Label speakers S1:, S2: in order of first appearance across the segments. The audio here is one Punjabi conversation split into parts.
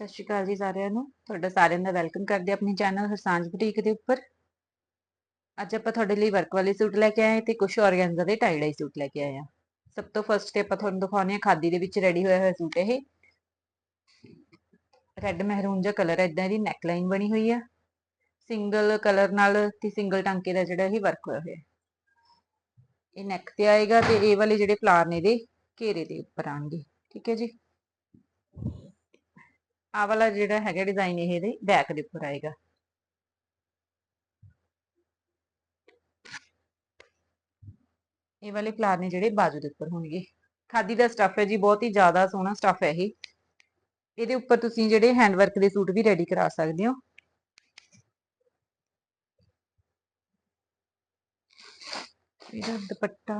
S1: ਸਤਿ ਸ਼੍ਰੀ ਅਕਾਲ ਜੀ ਸਾਰਿਆਂ ਨੂੰ। ਤੁਹਾਡਾ ਸਾਰਿਆਂ ਦਾ ਵੈਲਕਮ ਕਰਦੇ ਹਾਂ ਆਪਣੇ ਚੈਨਲ ਹਰਸਾਂਝ ਬੁਟੀਕ ਦੇ ਉੱਪਰ। ਅੱਜ ਆਪਾਂ ਤੁਹਾਡੇ ਲਈ ਵਰਕ ਵਾਲੇ ਸੂਟ ਲੈ ਕੇ ਆਏ ਤੇ ਕੁਝ ਔਰਗੈਂਜ਼ਾ ਦੇ ਟਾਈ ਡਾਈ ਸੂਟ ਲੈ ਕੇ ਆਏ ਆ ਸਭ ਤੋਂ ਫਸਟ ਤੇ ਆਪਾਂ ਤੁਹਾਨੂੰ ਦਿਖਾਉਂਦੇ ਆ ਖਾਦੀ ਦੇ ਵਿੱਚ ਰੈਡੀ ਹੋਇਆ ਹੋਇਆ ਸੂਟ ਇਹ। ਰੈੱਡ ਮਹਿਰੂਨ ਜਿਹਾ ਕਲਰ ਹੈ ਇਦਾਂ ਇਹਦੀ ਨੈਕ ਲਾਈਨ ਬਣੀ ਹੋਈ ਆ। ਸਿੰਗਲ ਕਲਰ ਨਾਲ ਤੇ ਸਿੰਗਲ ਟਾਂਕੇ ਦਾ ਜਿਹੜਾ ਇਹ ਵਰਕ ਹੋਇਆ ਹੋਇਆ। ਇਹ ਨੈਕ ਤੇ ਆਏਗਾ ਤੇ ਇਹ ਵਾਲੇ ਜਿਹੜੇ ਫਲਾਰ ਨੇ ਇਹਦੇ ਘੇਰੇ ਦੇ ਉੱਪਰ ਆਣਗੇ ਠੀਕ ਹੈ ਜੀ। ਆ ਵਾਲਾ ਜਿਹੜਾ ਹੈਗਾ ਡਿਜ਼ਾਈਨ ਇਹ ਇਹਦੇ ਬੈਕ ਦੇ ਉੱਪਰ ਆਏਗਾ। ਇਹ ਵਾਲੇ ਫਲਾਰ ਨੇ ਜਿਹੜੇ ਬਾਜੂ ਦੇ ਉੱਪਰ ਹੋਣਗੇ। ਖਾਦੀ ਦਾ ਸਟੱਫ ਹੈ ਜੀ, ਬਹੁਤ ਹੀ ਜ਼ਿਆਦਾ ਸੋਹਣਾ ਸਟੱਫ ਹੈ ਇਹ। ਇਹਦੇ ਉੱਪਰ ਤੁਸੀਂ ਜਿਹੜੇ ਹੈਂਡ ਵਰਕ ਦੇ ਸੂਟ ਵੀ ਰੈਡੀ ਕਰਾ ਸਕਦੇ ਹੋ। ਇਹਦਾ ਦੁਪੱਟਾ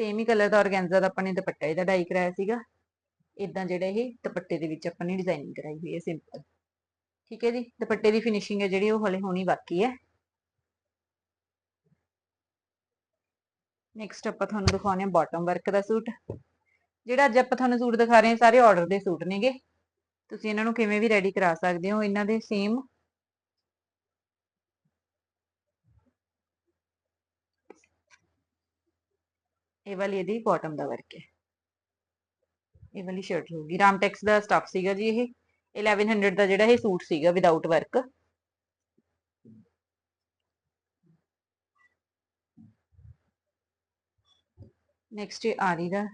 S1: ਸੇਮ ਹੀ ਕਲਰ ਦਾ ਔਰਗੈਂਜ਼ਾ ਦਾ ਆਪਾਂ ਨੇ ਦੁਪੱਟਾ ਇਹਦਾ ਡਾਈ ਕਰਾਇਆ ਸੀਗਾ। ਇਦਾਂ ਜਿਹੜਾ ਇਹ ਦੁਪੱਟੇ ਦੇ ਵਿੱਚ ਆਪਾਂ ਨੇ ਡਿਜ਼ਾਈਨਿੰਗ ਕਰਾਈ ਹੋਈ ਹੈ ਸਿੰਪਲ ਠੀਕ ਹੈ ਜੀ, ਦੁਪੱਟੇ ਦੀ ਫਿਨਿਸ਼ਿੰਗ ਹੈ ਜਿਹੜੀ, ਉਹ ਹਲੇ ਹੋਣੀ ਬਾਕੀ ਹੈ। ਨੈਕਸਟ ਆਪਾਂ ਤੁਹਾਨੂੰ ਦਿਖਾਉਣੇ ਆ ਬਾਟਮ ਵਰਕ ਦਾ ਸੂਟ। ਜਿਹੜਾ ਅੱਜ ਆਪਾਂ ਤੁਹਾਨੂੰ ਸੂਟ ਦਿਖਾ ਰਹੇ ਹਾਂ ਸਾਰੇ ਆਰਡਰ ਦੇ ਸੂਟ ਨੇਗੇ। ਤੁਸੀਂ ਇਹਨਾਂ ਨੂੰ ਕਿਵੇਂ ਵੀ ਰੈਡੀ ਕਰਾ ਸਕਦੇ ਹੋ, ਇਹਨਾਂ ਦੇ ਸੇਮ ਇਹ ਵਾਲੀ ਇਹਦੀ ਬਾਟਮ ਦਾ ਵਰਕ ਹੈ ਇਹ ਵਾਲੀ ਸ਼ਰਟ ਹੋਊਗੀ ਰਾਮਟੈਕਸ ਦਾ ਸਟਾਫ ਸੀਗਾ ਜੀ ਇਹ 1100 ਦਾ ਜਿਹੜਾ ਇਹ ਸੂਟ ਸੀਗਾ ਵਿਦਆਊਟ ਵਰਕ ਨੈਕਸਟ ਇਹ ਆਰੀ ਦਾ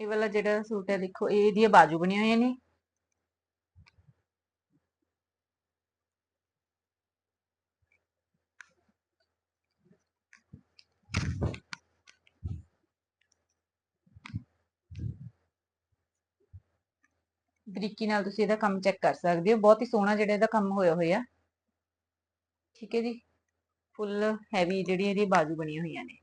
S1: ਇਹ ਵਾਲਾ ਜਿਹੜਾ ਸੂਟ ਹੈ ਦੇਖੋ ਇਹ ਇਹਦੀਆਂ ਬਾਜੂ ਬਣੀਆਂ ਹੋਈਆਂ ਨੇ ਬਰੀਕੀ ਨਾਲ ਤੁਸੀਂ ਇਹਦਾ ਕੰਮ ਚੈੱਕ ਕਰ ਸਕਦੇ ਹੋ। ਬਹੁਤ ਹੀ ਸੋਹਣਾ ਜਿਹੜਾ ਇਹਦਾ ਕੰਮ ਹੋਇਆ ਹੋਇਆ। ਠੀਕ ਹੈ ਜੀ? ਫੁੱਲ ਹੈਵੀ ਜਿਹੜੀ ਇਹਦੀ ਬਾਜੂ ਬਣੀਆਂ ਹੋਈਆਂ ਨੇ।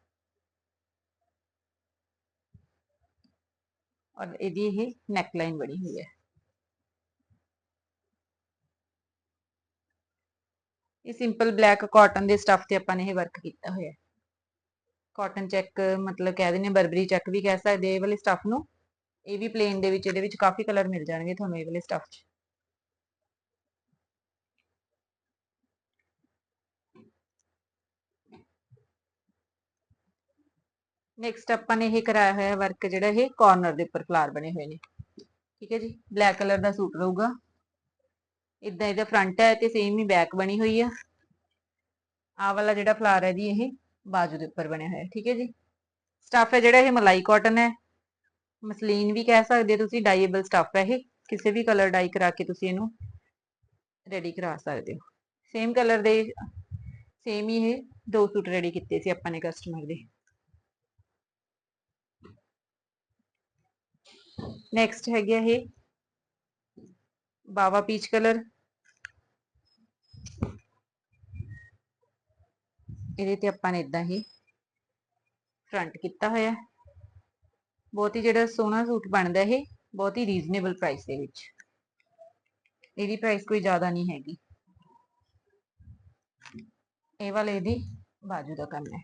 S1: ਔਰ ਇਹਦੀ ਇਹ ਨੈਕ ਲਾਈਨ ਬਣੀ ਹੋਈ ਹੈ। ਇਹ ਸਿੰਪਲ ਬਲੈਕ ਕਾਟਨ ਦੇ ਸਟਫ਼ ਤੇ ਆਪਾਂ ਨੇ ਇਹ ਵਰਕ ਕੀਤਾ ਹੋਇਆ। ਹੈ ਕਾਟਨ ਚੈੱਕ ਮਤਲਬ ਕਹਿ ਦਿੰਦੇ ਬਰਬਰੀ ਚੈੱਕ ਵੀ ਕਹਿ ਸਕਦੇ ਇਹ ਵਾਲੇ ਸਟੱਫ ਨੂੰ। ਇਹ ਵੀ ਪਲੇਨ ਦੇ ਵਿੱਚ, ਇਹਦੇ ਵਿੱਚ ਕਾਫੀ ਕਲਰ ਮਿਲ ਜਾਣਗੇ ਤੁਹਾਨੂੰ ਇਹ ਵਾਲੇ ਸਟੱਫ 'ਚ। ਨੈਕਸਟ ਆਪਾਂ ਨੇ ਇਹ ਕਰਾਇਆ ਹੋਇਆ ਵਰਕ ਜਿਹੜਾ ਇਹ ਕਾਰਨਰ ਦੇ ਉੱਪਰ ਫਲਾਰ ਬਣੇ ਹੋਏ ਨੇ। ਠੀਕ ਹੈ ਜੀ? ਬਲੈਕ ਕਲਰ ਦਾ ਸੂਟ ਰਹੂਗਾ। ਇਦਾਂ ਇਹਦਾ ਫਰੰਟ ਹੈ ਤੇ ਸੇਮ ਹੀ ਬੈਕ ਬਣੀ ਹੋਈ ਆ। ਆਹ ਵਾਲਾ ਜਿਹੜਾ ਫਲਾਰ ਹੈ ਜੀ ਇਹ ਬਾਜੂ ਦੇ ਉੱਪਰ ਬਣਿਆ ਹੋਇਆ। ਠੀਕ ਹੈ ਜੀ? ਸਟੱਫ ਹੈ ਜਿਹੜਾ ਇਹ ਮਲਾਈ ਕਾਟਨ ਹੈ। ਮਸਲੀਨ ਵੀ ਕਹਿ ਸਕਦੇ ਹੋ ਤੁਸੀਂ ਡਾਈਏਬਲ ਸਟਫ ਹੈ ਇਹ। ਕਿਸੇ ਵੀ ਕਲਰ ਡਾਈ ਕਰਾ ਕੇ ਤੁਸੀਂ ਇਹਨੂੰ ਰੈਡੀ ਕਰਾ ਸਕਦੇ ਹੋ। ਸੇਮ ਕਲਰ ਦੇ ਸੇਮ ਹੀ ਇਹ ਦੋ ਸੂਟ ਰੈਡੀ ਕੀਤੇ ਸੀ ਆਪਾਂ ਨੇ ਕਸਟਮਰ ਦੇ। ਨੈਕਸਟ ਹੈਗਾ ਇਹ ਬਾਵਾ ਪੀਚ ਕਲਰ ਇਹਦੇ ਤੇ ਆਪਾਂ ਨੇ ਇਦਾਂ ਹੀ ਫਰੰਟ ਕੀਤਾ ਹੋਇਆ। ਬਹੁਤ ਹੀ ਜਿਹੜਾ ਸੋਹਣਾ ਸੂਟ ਬਣਦਾ ਇਹ, ਬਹੁਤ ਹੀ ਰੀਜ਼ਨੇਬਲ ਪ੍ਰਾਈਸ ਦੇ ਵਿੱਚ। ਇਹਦੀ ਪ੍ਰਾਈਸ ਕੋਈ ਜ਼ਿਆਦਾ ਨਹੀਂ ਹੈਗੀ। ਇਹ ਵਾਲੇ ਇਹਦੀ ਬਾਜੂ ਦਾ ਕੰਮ ਹੈ।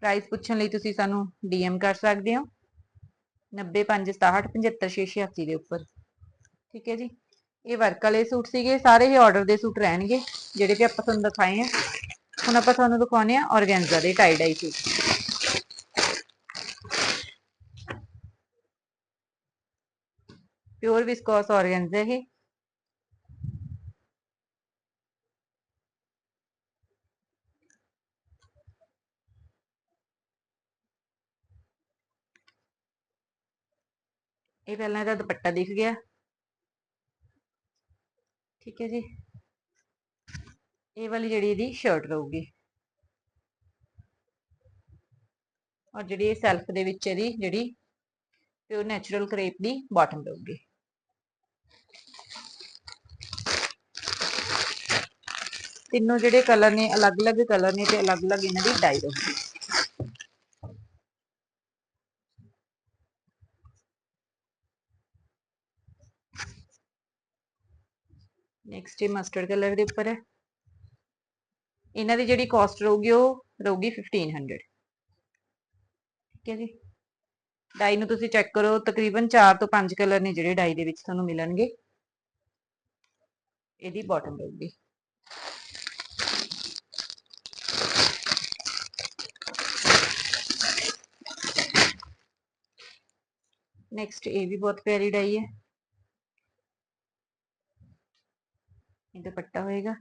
S1: ਪ੍ਰਾਈਸ ਪੁੱਛਣ ਲਈ ਤੁਸੀਂ ਸਾਨੂੰ ਡੀਐਮ ਕਰ ਸਕਦੇ ਹੋ। 9567755686 ਦੇ ਉੱਪਰ। ਠੀਕ ਹੈ ਜੀ? ਇਹ ਵਰਕ ਵਾਲੇ ਸੂਟ ਸੀਗੇ, ਸਾਰੇ ਹੀ ਆਰਡਰ ਦੇ ਸੂਟ ਰਹਿਣਗੇ, ਜਿਹੜੇ ਕਿ ਆਪਾਂ ਤੁਹਾਨੂੰ ਦਿਖਾਏ ਆ। ਹੁਣ ਆਪਾਂ ਤੁਹਾਨੂੰ ਦਿਖਾਉਣੇ ਆ ਔਰਗੈਂਜ਼ਾ ਦੇ tie dye suit. Pure viscose organza ਇਹ ਇਹ ਪਹਿਲਾਂ ਇਹਦਾ ਦੁਪੱਟਾ ਦਿਖ ਗਿਆ ਠੀਕ ਹੈ ਜੀ ਇਹ ਵਾਲੀ ਜਿਹੜੀ ਇਹਦੀ ਸ਼ਰਟ ਰਹੂਗੀ ਔਰ ਜਿਹੜੀ ਇਹ ਸੈਲਫ ਦੇ ਵਿੱਚ ਇਹਦੀ ਜਿਹੜੀ ਪਿਓਰ ਨੈਚੁਰਲ ਕਰੇਪ ਦੀ ਬਾਟਮ ਰਹੂਗੀ ਤਿੰਨੋਂ ਜਿਹੜੇ ਕਲਰ ਨੇ, ਅਲੱਗ-ਅਲੱਗ ਕਲਰ ਨੇ ਤੇ ਅਲੱਗ-ਅਲੱਗ ਇਹਨਾਂ ਦੀ ਡਾਈ ਰਹੂਗੀ ਨੈਕਸਟ ਇਹ ਮਸਟਰਡ ਕਲਰ ਦੇ ਉੱਪਰ ਹੈ। ਇਹਨਾਂ ਦੀ ਜਿਹੜੀ ਕਾਸਟ ਰਹੂਗੀ, ਉਹ ਰਹੂਗੀ 1500 ਠੀਕ ਹੈ ਜੀ। ਡਾਈ ਨੂੰ ਤੁਸੀਂ ਚੈੱਕ ਕਰੋ, ਤਕਰੀਬਨ 4 ਤੋਂ 5 ਕਲਰ ਨੇ ਜਿਹੜੇ ਡਾਈ ਦੇ ਵਿੱਚ ਤੁਹਾਨੂੰ ਮਿਲਣਗੇ। ਇਹਦੀ ਬਾਟਮ ਰਹੂਗੀ। ਨੈਕਸਟ ਇਹ ਵੀ ਬਹੁਤ ਪਿਆਰੀ ਡਾਈ ਹੈ। ਇਹ ਦੁਪੱਟਾ ਹੋਏਗਾ।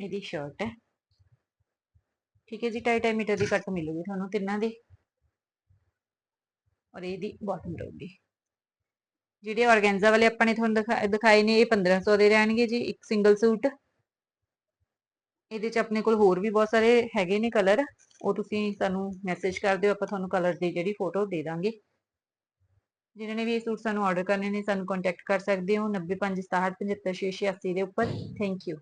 S1: ਇਹਦੀ ਸ਼ਰਟ ਹੈ। ਠੀਕ ਹੈ ਜੀ 2.5 ਮੀਟਰ ਦੀ ਕੱਟ ਮਿਲੂਗੀ ਤੁਹਾਨੂੰ ਤਿੰਨਾਂ ਦੀ। ਔਰ ਇਹਦੀ ਬਾਟਮ ਰਹੂਗੀ। ਜਿਹੜੇ ਆਰਗੈਂਜ਼ਾ ਵਾਲੇ ਆਪਾਂ ਨੇ ਤੁਹਾਨੂੰ ਦਿਖਾ- ਦਿਖਾਏ ਨੇ, ਇਹ 1500 ਦੇ ਰਹਿਣਗੇ ਜੀ, ਇੱਕ ਸਿੰਗਲ ਸੂਟ ਇਹਦੇ ਚ ਆਪਣੇ ਕੋਲ ਹੋਰ ਵੀ ਬਹੁਤ ਸਾਰੇ ਹੈਗੇ ਨੇ ਕਲਰ ਉਹ ਤੁਸੀਂ ਸਾਨੂੰ ਮੈਸੇਜ ਕਰ ਦਿਓ, ਆਪਾਂ ਤੁਹਾਨੂੰ ਕਲਰ ਦੀ ਜਿਹੜੀ ਫੋਟੋ ਦੇ ਦਾਂਗੇ। ਜਿਨ੍ਹਾਂ ਨੇ ਵੀ ਇਹ ਸੂਟ ਸਾਨੂੰ ਆਰਡਰ ਕਰਨੇ ਨੇ, ਸਾਨੂੰ ਕੰਟੈਕਟ ਕਰ ਸਕਦੇ ਹੋ। 9567755686 ਦੇ ਉੱਪਰ। Thank you